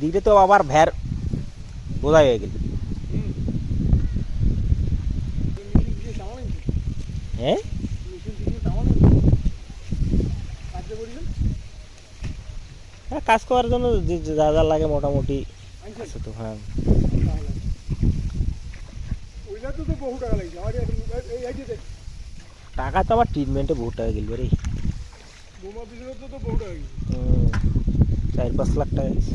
দিলে তো আবার ভ্যার বোঝা হয়ে গেল। হ্যাঁ? হ্যাঁ কাজ করার জন্য যে যে লাগে মোটামুটি আছে তো হ্যাঁ। বহু টাকা তো আমার ট্রিটমেন্টে বহুত টাকা গেল রে। বহু চার পাঁচ লাখ টাকা গেছে।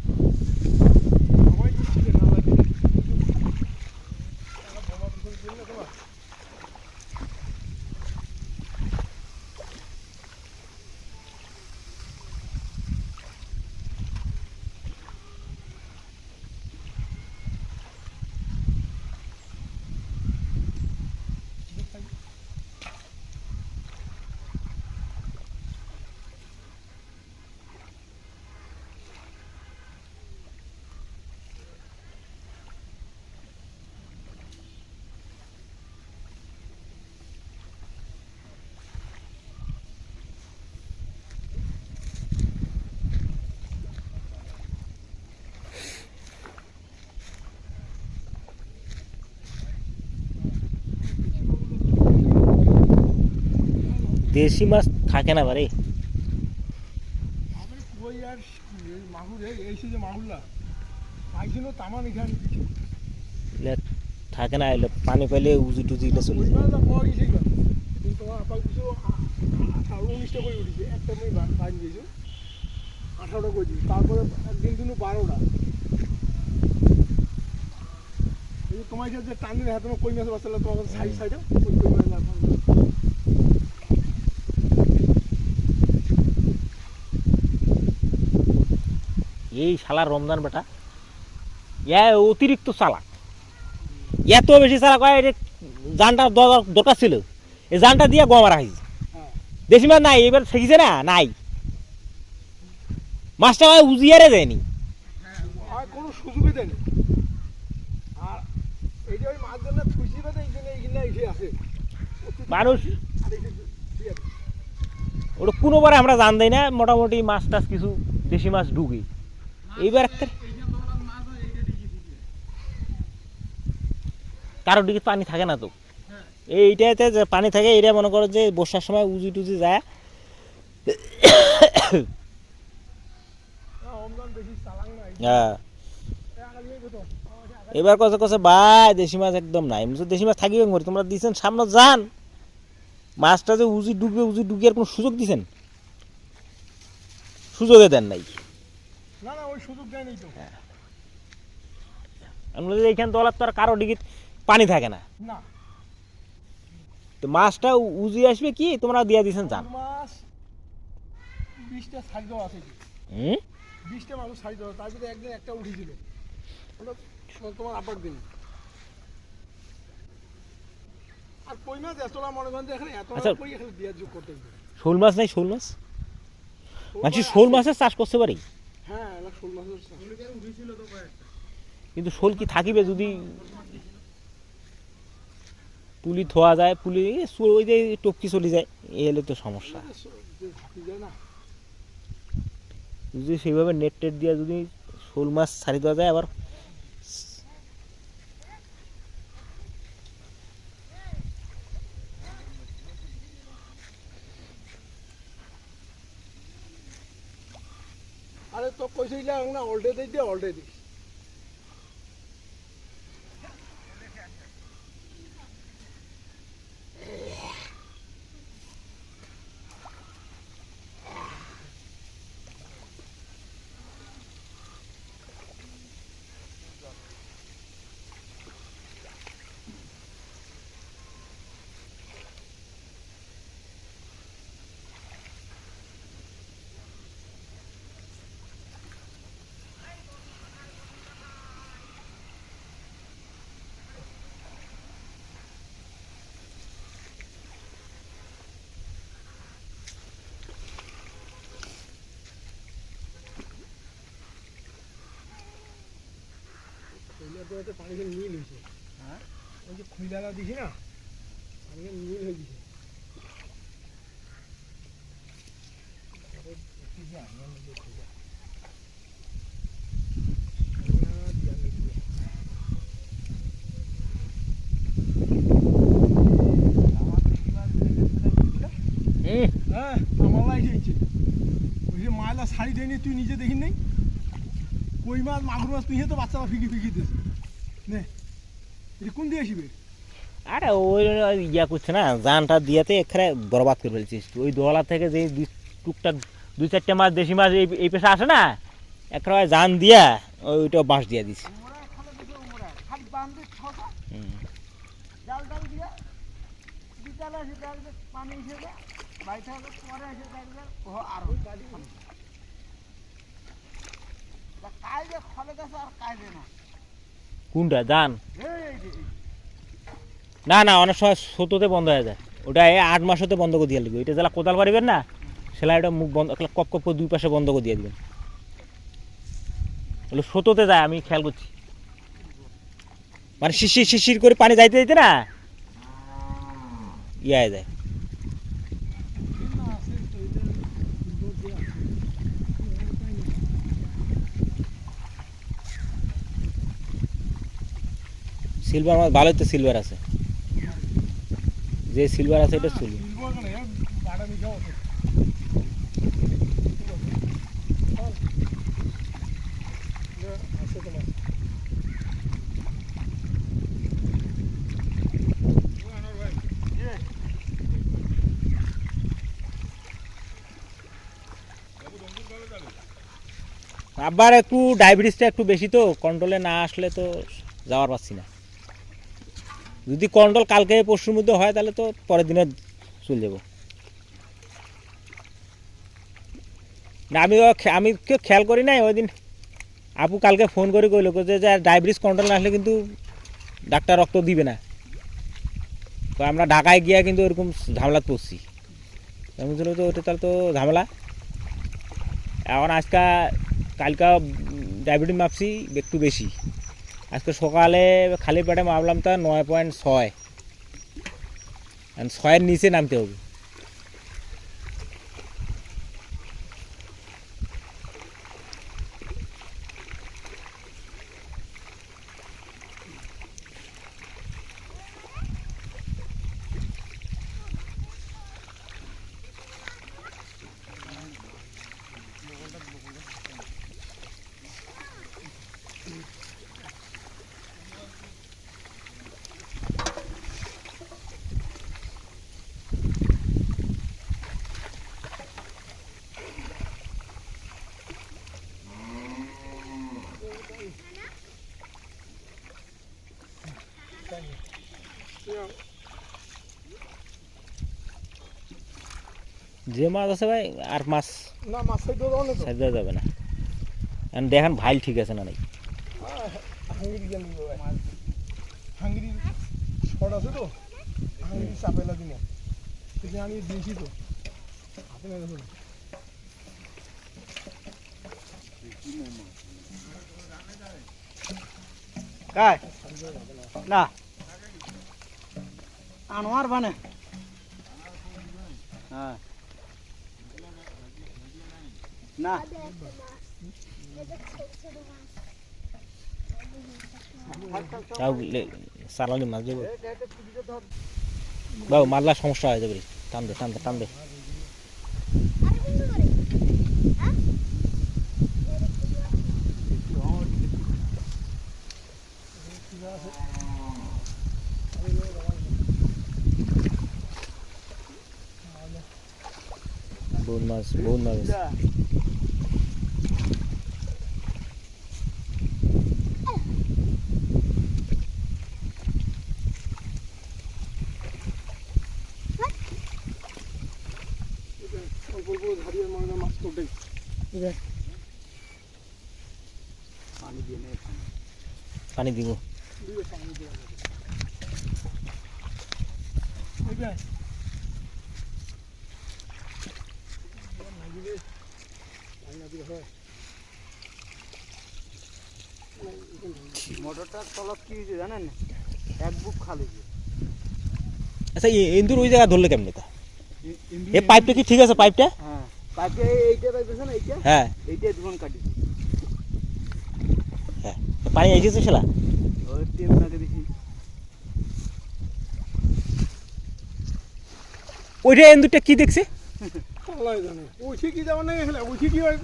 দেশি মাছ থাকে না বারে কই থাকে না এলে পানি পাইলে উজু টুজি এলে চলে যায়। এগুলো। আঠারোটা দিয়েছি। তারপরে একদিন দিন বারোটা। তোমার যে টান দিন তোমার কই মাছ বাঁচালে তোমার সাইড সাইডে ওই কই মাছ এই শালা রমজান বেটা ইয়া অতিরিক্ত চালাক। এত বেশি চালাক হয় এটা জানটা দরকার ছিল এই জানটা দিয়ে গোয়া মারা হয়েছে। হ্যাঁ দেশি মাছ নাই এবার শিখেছে না? নাই। মাছটা হয় উজিয়ারে দেয়নি। কোনো সুযোগই দেয়নি। আর এই যে ওই মাছ জন্য খুশি বেঁধে এইখানে এইখানে এসে আসে মানুষ ওটা কোনোবারে আমরা জান দেই না মোটামুটি মাছ টাছ কিছু দেশি মাছ ঢুকে। এইবার একটা। কারও দিকে পানি থাকে না তো। এইটাতে যে পানি থাকে এটা মনে করো যে বর্ষার সময় উজি টুজি যায়। হ্যাঁ। এবার কথা কথা ভাই, দেশি মাছ একদম নাই। দেশি মাছ থাকিবে মরি, তোমরা দিছেন সামনে যান। মাছটা যে উজি ডুববে উজি ডুবে আর কোনো সুযোগ দিছেন? সুযোগে দেন নাই। না না ওই সুযোগ দেয়নি তো। যদি এইখান দলার তো আর কারও ডিগিত পানি থাকে না। না। তো মাছটা উজি আসবে কি? তোমরা দিয়া দিছেন মাছ বিশটা সাইজ দেওয়া আছে। কি হুম? বিশটা সাইজ দেওয়া তার ভিতরে একদিন একটা উঠেছিল। ওটা তোমার আপার দিন। আর কই মাছ? এতটা মনে করেন এখানে এত আচ্ছা। কই এখানে দিয়ে যোগ করতে শোল মাছ নাই শোল মাছ? মানুষ শোল মাছের চাষ করতে পারি কিন্তু শোল কি থাকিবে যদি পুলি থোয়া যায় পুলি এ, ওই যে টপকি চলে যায় এলে হলে তো সমস্যা। যদি সেইভাবে নেট টেট দিয়ে যদি শোল মাছ ছাড়ি দেওয়া যায় আবার আরে তো পয়সা দিলে তো পানিতে নীল হয়েছে। হ্যাঁ? ওই যে দিছি না নীল হয়ে গেছে। হ্যাঁ, ওই যে শাড়ি তুই নিজে দেখিনি নাই? কই মাছ মাগুর মাছ তুই তো বাচ্চারা ফিকি ফিকি দিয়েছে নে এটা কোন দিয়ে আসিবে? আরে ওই ইয়া করছে না জানটা দিয়াতে এখানে বরবাদ করে ফেলছিস ওই দোলা থেকে যে দুই টুকটাক দুই চারটে মাছ দেশি মাছ এই এই পেশা আসে না একটা জান দিয়া ওইটা বাঁশ দিয়া দিছে। কায়দে খলে গেছে আর কায়দে না। কোনটা এই। না না, অনেক সময় সততে বন্ধ হয়ে যায়। ওটা এই আট মাস হতে বন্ধ করে দিয়ে লাগবে এটা যারা কোদাল পারিবেন না সেলাইটা মুখ বন্ধ কপ কপ দুই পাশে বন্ধ করে দিয়ে দিবেন। ওগুলো সততে যায়, আমি খেয়াল করছি। মানে শিশির শিশির করে পানি যাইতে যাইতে না? ইয়ে যায় না, আছে তো, এটা সুন্দর দিয়ে আছে। এটা পাই না। সিলভার মাছ ভালোই তো সিলভার আছে যে সিলভার আছে এটা। চল। আবার একটু ডায়াবেটিসটা একটু বেশি তো কন্ট্রোলে না আসলে তো যাওয়ার পাচ্ছি না যদি কন্ট্রোল কালকে পরশুর মধ্যে হয়, তাহলে তো পরের দিনে চলে যাব। না, আমি আমি কেউ খেয়াল করি নাই ওই দিন। আপু কালকে ফোন করে কইলো যে ডায়াবেটিস কন্ট্রোল না আসলে কিন্তু ডাক্তার রক্ত দিবে না। তো আমরা ঢাকায় গিয়া কিন্তু ওরকম ঝামেলা পড়ছি আমি বলছিলাম তো ওটা তাহলে তো ঝামেলা। এখন আজকে কালকা ডায়াবেটিস মাপছি একটু বেশি। আজকে সকালে খালি পেটে মাপলাম তা নয় পয়েন্ট ছয়। ছয়ের নিচে নামতে হবে। যে মাছ আছে ভাই আর মাছ না মাছ সাইড যাবে না এখন দেখেন ভাইল ঠিক আছে না নাই হাঙ্গরি শর্ট আছে তো হাঙ্গরি চাপেলা দিনে সেটা আমি দিয়েছি তো আপনার কায় না আনোয়ার বানে হ্যাঁ না তাও মাছ দেবো। বাবু মারলা সমস্যা হয়ে যাবে। রে। টান দে টান দে টান দে বহুত মাছ বহুত মাছ আছে। অল্প অল্প ধারিয়ে মানে মাছ তোটাই পানি নে পানি দিব দিয়ে পানি দেওয়া যাবে এইবার লাগিলে পানি না দিলে হয় মোটরটার তলত কি হয়েছে জানেন? এক বুক খালি আচ্ছা ইন্দুর ওই জায়গা ধরলে কেমনি তা? এই পাইপটা কি ঠিক আছে পাইপটা? হ্যাঁ পাইপে এইটা পাইপ আছে না এইটা? হ্যাঁ। এইটা দুখান কাটি হ্যাঁ পানি এসেছে সেলা ওই টেপ লাগে দিছি। ওইটা ইন্দুরটা কি দেখছে? আল্লাহ জানে। কি যাওয়া নাই হয়?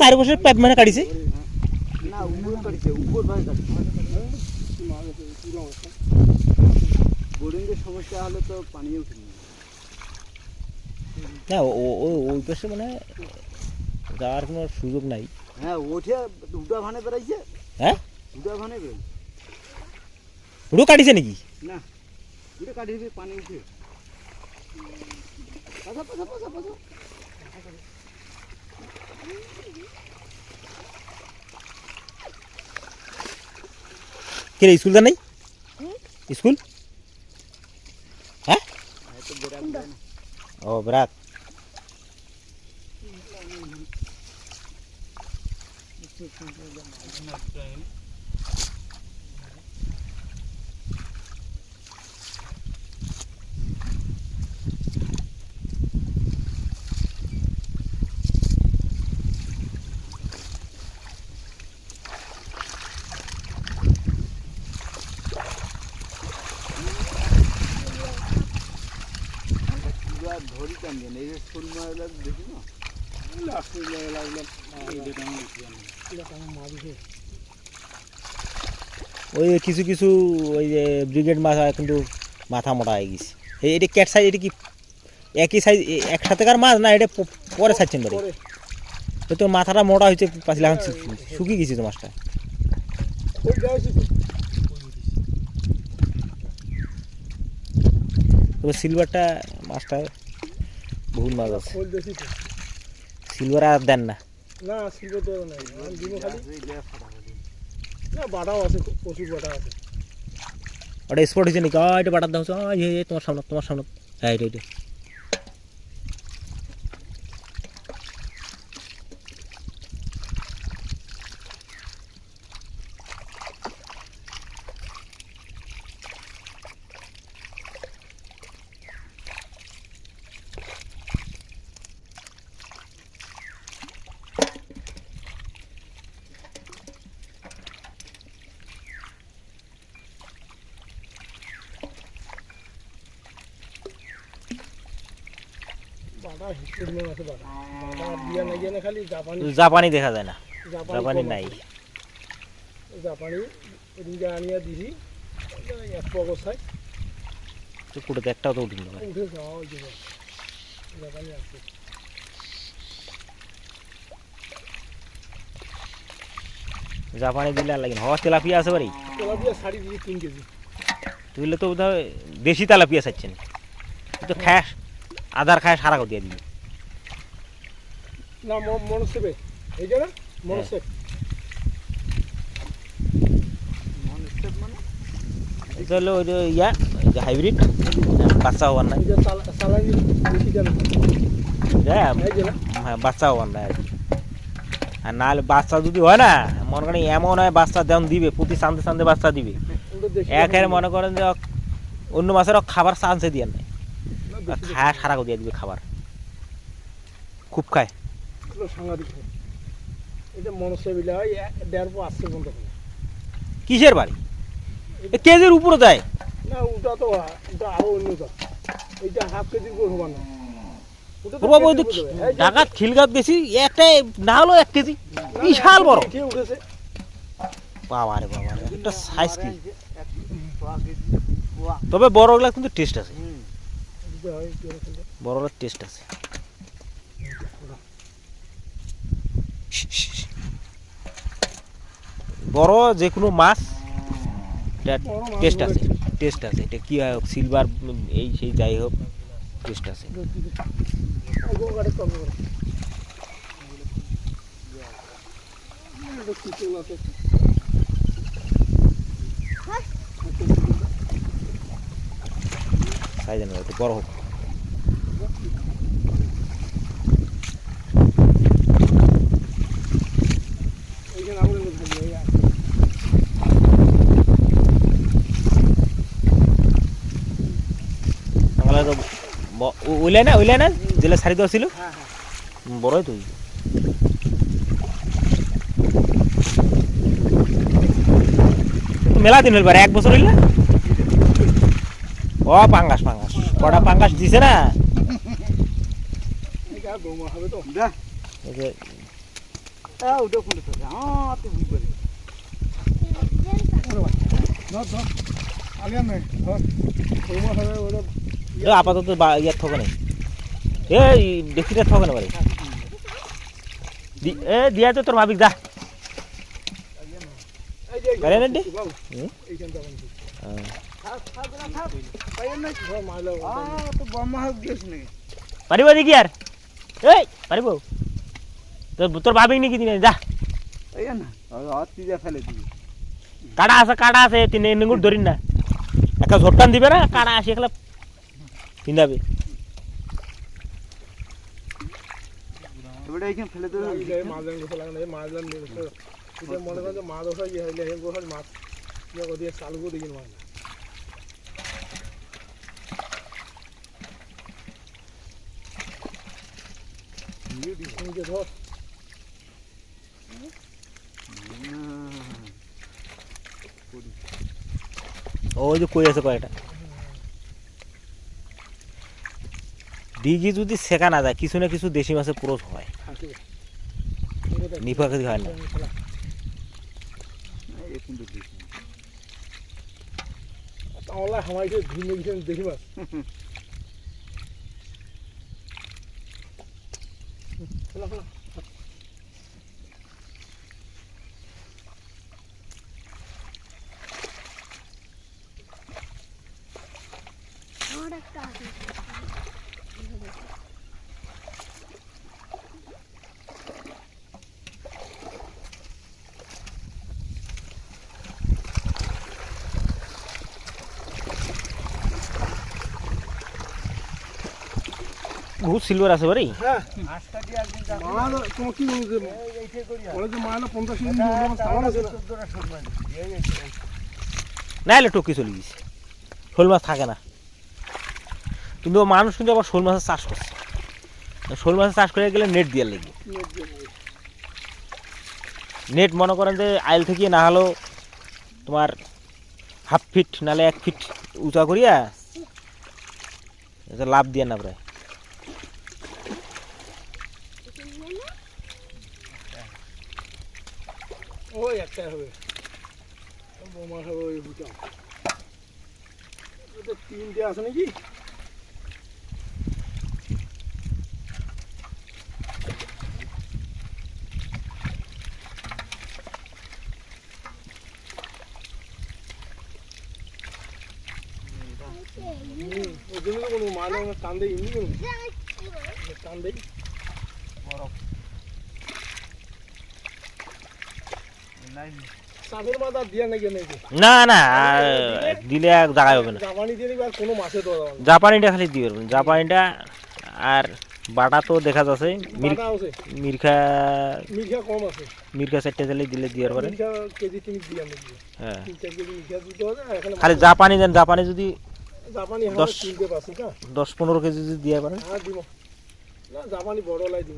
চারি বছর পাইপ মানে কাটিছে। না উপর কাটিছে উপর ভাই কাটিছে বোরিংয়ের সমস্যা হলে তো না। ও ওই পাশে মানে যাওয়ার কোনো সুযোগ নাই। হ্যাঁ ওঠে দুটা ভানে বেড়াইছে। হ্যাঁ? দুটা ভানে কাটিছে নাকি? না পানি উঠে। পাশা পাশা পাশা পাশা কে স্কুল স্কুলটা নেই? স্কুল? হ্যাঁ? হয়তো বেড়াক যায় না ও ব্রাক পুরা ধরি টানবেন এই যে শোল মারলা দেখি না লাস্টে লাগলাম ওই কিছু কিছু ওই যে ব্রিগেড মাছ কিন্তু মাথা মোটা হয়ে গেছে। এই এটা ক্যাট সাইজ এটা কি একই সাইজ একসাথেকার মাছ না এটা পরে ছাড়ছেন বাড়ি তোর মাথাটা মোটা হয়েছে পাঁচলা এখন শুকিয়ে গেছে তো মাছটা। তো তবে সিলভারটা মাছটা বহুল মাছ আছে। সিলভার আর দেন না। না সিলভার তো নাই না বাটাও আছে প্রচুর বাটা আছে। ওটা স্পট হয়েছে নাকি? এটা বাটার দাও তোমার সামনে তোমার সামনে। হ্যাঁ এটা এটা বাটা হিস্টোর মেন আছে বাটা বাটা দিয়া নাই না খালি জাপানি জাপানি দেখা যায় না। জাপানি কম নাই। আছে। জাপানি এদিকে আনিয়া দিছি এক পগর সাই তো কুটোতে একটাও তো উঠিনি ভাই। উঠে যাওয়া ওই যে জাপানি আছে। জাপানি দিলে আর লাগে না। হওয়া তেলাপিয়া আছে বাড়ি? তেলাপিয়া শাড়ি দিছি তিন কেজি। তুইলে তো বোধহয় দেশি তেলাপিয়া চাচ্ছেন তুই তো খাস। আধার খায় সারা দিয়ে দিবি। না মনসেবে। এই যে না মনসেব। মানে? ওই ইয়া হাইব্রিড। বাচ্চা হওয়ার নাই। হ্যাঁ এই যে না। হ্যাঁ বাচ্চা হওয়ার নাই। আর নাহলে বাচ্চা যদি হয় না মনে করেন এমন হয় বাচ্চা যেমন দিবে প্রতি সানতে সানতে বাচ্চা দিবে। একের মনে করেন যে অন্য মাছের খাবার চান্সে দিয়ে নেয় না, খায়। সারা দিয়ে দিবে খাবার। খুব খায়। সাংঘাতিক এটা মনসেব ইলা হয় এ- দেড় পো আসছে বন্ধ কিসের বাড়ি? কেজির উপরে যায়। না ওটা তো ওটা আরও অন্যটা এইটা হাফ কেজির করে না। ঢাকাত খিলগাত একটা না হলো এক কেজি। বিশাল বড়। উঠেছে। বাবা রে বাবা রে একটা সাইজ কি? তবে বড়গুলা কিন্তু টেস্ট আছে। হয়। বড়গুলার টেস্ট আছে। বড় যে কোনো মাছ, এটা টেস্ট আছে টেস্ট আছে। এটা কি হয় সিলভার এই সেই যাই হোক, টেস্ট আছে। দেখি সাইজ নেই একটু বড় হোক। ওইলাই না ওইলাই না? যেটা সারি দেওয়া ছিল? হ্যাঁ হ্যাঁ। বড়ই তো। ওই। মেলা দিন হইল এক বছর হইল ও পাঙ্গাস পাঙ্গাস কটা পাঙ্গাস দিছে না দা হ্যাঁ আপাতত ইয়ার থকে নাই এই দেখিতে থকে না বাড়ি দি- এ দিয়া তো তোর ভাবিক যা এই যে পারে না রে? বাবু, হুম? এইখানটা বানছি। হ্যাঁ। থাক থাক না থাক পাইয়েন না ধর মারলে আ তো বম্মা হোক গেছ নাকি পারিব দেখি আর এই পারিব তোর তোর ভাবিক নাকি দিনে যা এই না হাত দিয়ে ফেলে দিবি কাটা আছে কাটা আছে তিন নিগুর ধরিন না একটা ঝোটটান দিবে না কাটা আসে একলা পিন্দাবে এবারে এইখানে ফেলে দেবে লাগিলে মাছলাম গোসা লাগে না এই মাছলাম নিয়ে গেছে এটা মনে করেন যে মাছ ওঠা ইয়ে হইলে হে গোসার মাছ দিয়ে চালুকো দেখি মাছ নিজে ধর ওই যে কই আছে কয়টা ডিগি যদি শেখা না যায়, কিছু না কিছু দেশি মাছের পুরো হয়। নিফা খেতে হয় না। হামাইছে ভিন্ন দেখি মাছ ফেলা ফেলা আমার একটা আছে বহুত সিলভার আছে বাড়ি হ্যাঁ আজটা দিয়ে একদিন যা মাছ তোমার কি বলছে এইটে করি বলে যে মাছ পঞ্চাশ কেজি সিলভার আছে শোল মারি না। হলে টকি চলে গেছে। শোল মাছ থাকে না। কিন্তু মানুষ কিন্তু আবার শোল মাছের চাষ করছে। শোল মাছের চাষ করে গেলে নেট দিয়ে লেগে। নেট মনে করেন যে আইল থেকে না হলেও তোমার হাফ ফিট নালে এক ফিট উঁচা করিয়া লাভ দিয়ে না প্রায়। ওই একটাই হবে বোমা হবে ওই বুঝাম ওটা তিনটে আছে নাকি হুম, ওই জন্য তো কোনো মাছ আমার টান দেয় এমনি কোনো টান দেয় নাই চাঁদের মাথা দিয়ে নাকি নাকি না না দিলে আর জায়গায় হবে না। জাপানিটা খালি দিয়ে পারবেন জাপানিটা আর বাটা তো দেখা যাচ্ছে মিরখা মিঠা কম আছে। মিরখা চারটে দিলে দিলে দিয়ে নাকি। হ্যাঁ। খালি জাপানি দেন। জাপানি যদি দশ- পনেরো কেজি যদি দিয়ে পারেন। হ্যাঁ দিব। না জাপানি বড় লাই দিব।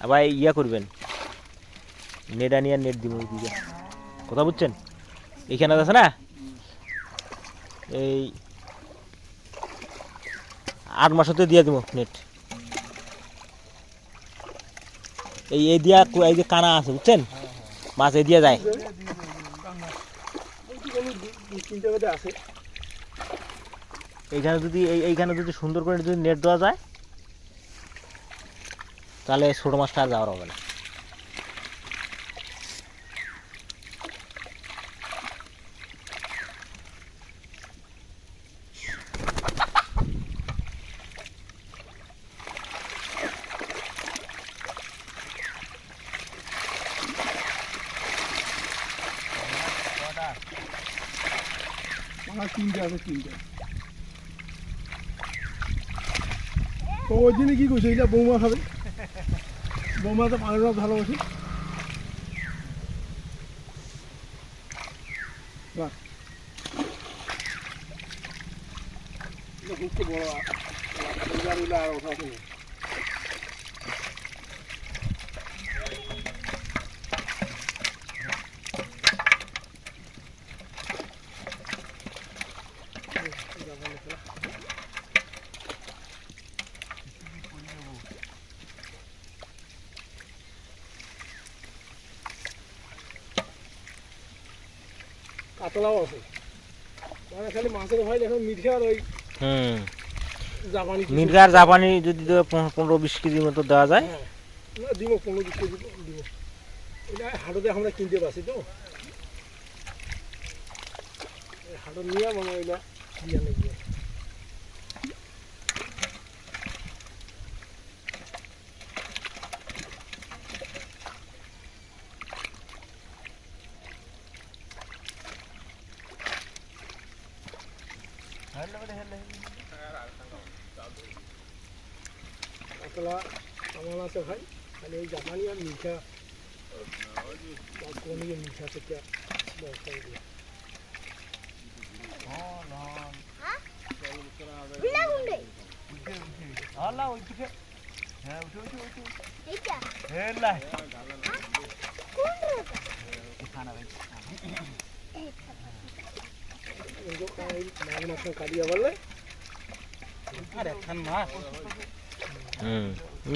আবার ইয়া করবেন। নেট আনিয়া নেট দিব দিকে। কথা বুঝছেন? এইখানে আছে না? এই আট মাসতে দিয়ে দিব নেট। এই এই দিয়া এই যে কানা আছে, বুঝছেন? মাছ এই দিয়া যায়। এইখানে যদি এই এইখানে যদি সুন্দর করে যদি নেট দেওয়া যায়, তাহলে ছোটো মাছটা আর যাওয়ার হবে না আমার তিনটে আছে, তিনটে। তো ওই দিনে কি করছে এটা? বৌমা খাবে। বৌমা তো পানির মাছ ভালোবাসে। বাহ। আর ওঠা কাতলাও আছে। মানে খালি মাছের ভাই এখন মিঠে আর ওই হুম। জাপানি মিঠে আর জাপানি যদি পনেরো- বিশ কেজি মতো দেওয়া যায়। হ্যাঁ। না দিব পনেরো বিশ কেজি দিব। এটা হাটতে আমরা কিনতে পারছি তো। এই হাটত নিয়ে মানে ওইটা দিয়ে নেবে কাতলা আমার আছে ভাই খালি ওই জাপানি আর মিঠা কোন মিঠা থেকে ব্যবস্থা করে বিলা গুন্ডে আল্লাহ ওই দিকে হ্যাঁ উঠে উঠে উঠে এইটা হেলা কোন রে খানা ভাই মাছ মাছ কাটিয়ে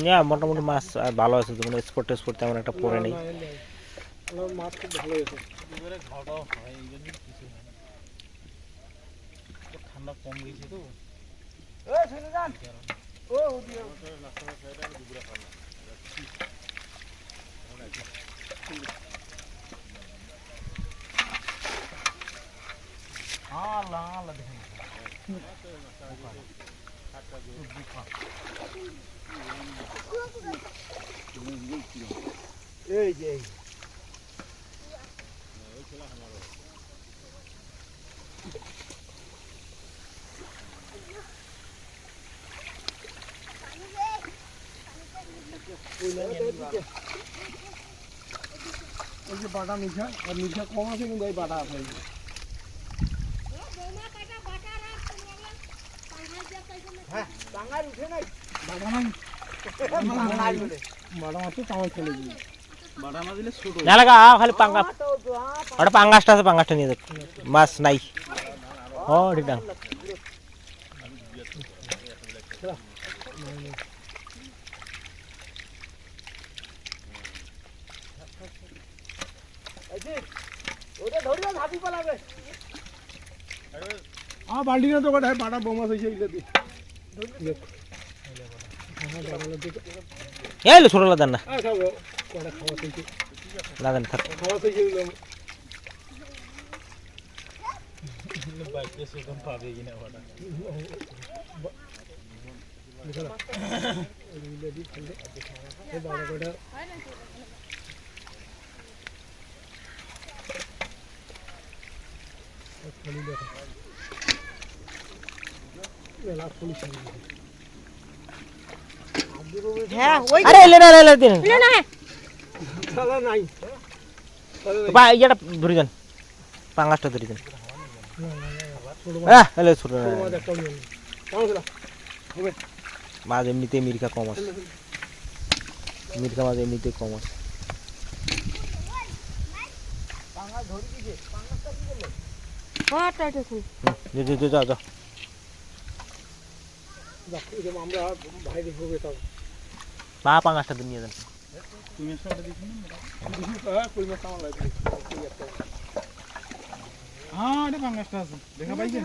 না, মোটামুটি মাছ ভালো আছে তো মানে স্পোর্ট টেস্পোর্ট তেমন একটা পরে নেই। মাছ ঠান্ডা কম গেছে তো এই যে এই এই যে বাটা মিঠা আর মিঠা কম আছে কিন্তু এই বাটা আছে এই যে। টাঙ্গার উঠে নাই বাটা নাই টাঙ্গার বলে বাটা মাছ তো তামাই চলে যাবে বাড়া না দিলে ছোট না লাগা আ, খালি পাঙ্গা ওটা পাঙ্গাসটা আছে পাঙ্গাসটা নিয়ে দেখ মাছ নাই ও ঠিক আছে ওটা ধরিয়া ঝাঁপি পালাবে হ্যাঁ বাল্টি না তো কটা বাটা বোমাস হয়েছে এগুলো দিয়ে দেখ। হ্যাঁ, বাটা লাগছে। এই লো ছোট লাদান না আহ, খাবো কটা খাওয়া হয়েছে লাদান থাক খাওয়া হয়েছে এগুলো বাইকে সেখান পাবে কিনা বাড়া এগুলো দিয়ে ফেলতে এই বাটা কটা খালি দেখো মেলা পুলিশ হ্যাঁ ওই আরে এলে না এলে দিন খেলা নাই বা ইয়েটা ধরে যান পাঙ্গাসটা ধরে যান ছোট হ্যাঁ এলে ছোট ছোট মাছ একটা নিয়ে নিই। কেমন ছিল? মাছ এমনিতে মির্কা কম আছে মির্কা মাছ এমনিতে কম আছে হুম, যা, যা, যা, যা, যা। যাক, এই যে আমরা ভাই দেখব তাও বা পাঙাশটা নিয়ে যান হ্যাঁ হ্যাঁ এটা পাঙ্গাসটা আছে দেখা পাইছেন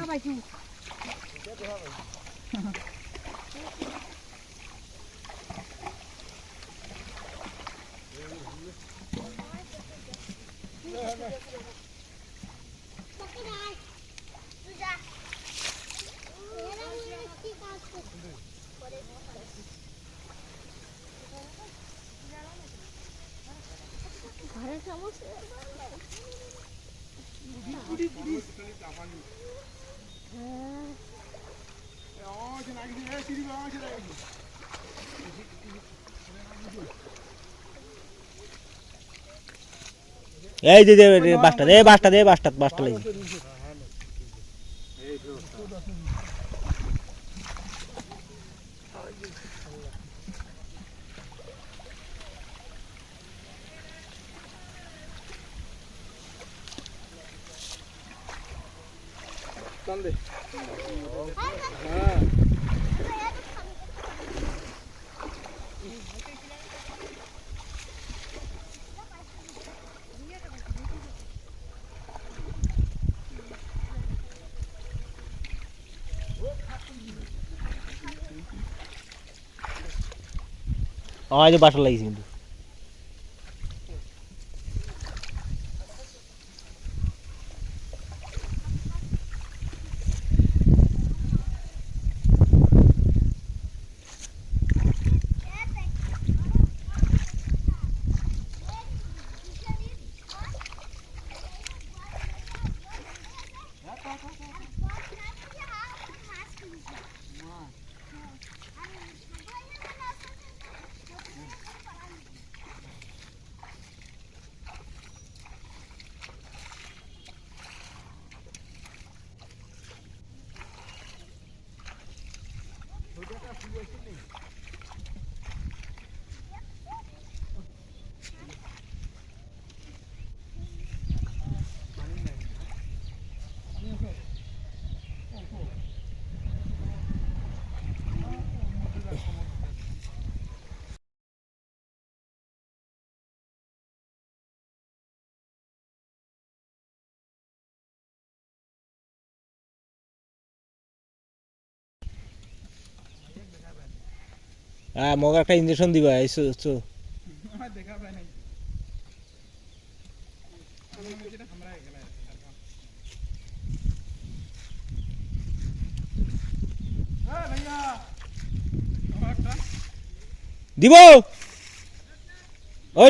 এই যে বাসটা দে বাসটা দে বাসটা বাসটা লাগি Sande. Olha o baixo lá em cima. হ্যাঁ মগা একটা ইঞ্জেকশন দিবা, এই চো- চো। আমার দেখা পায় নাই আমার যেটা আমরা গেলা ভাইয়া আমার একটা দিব ওই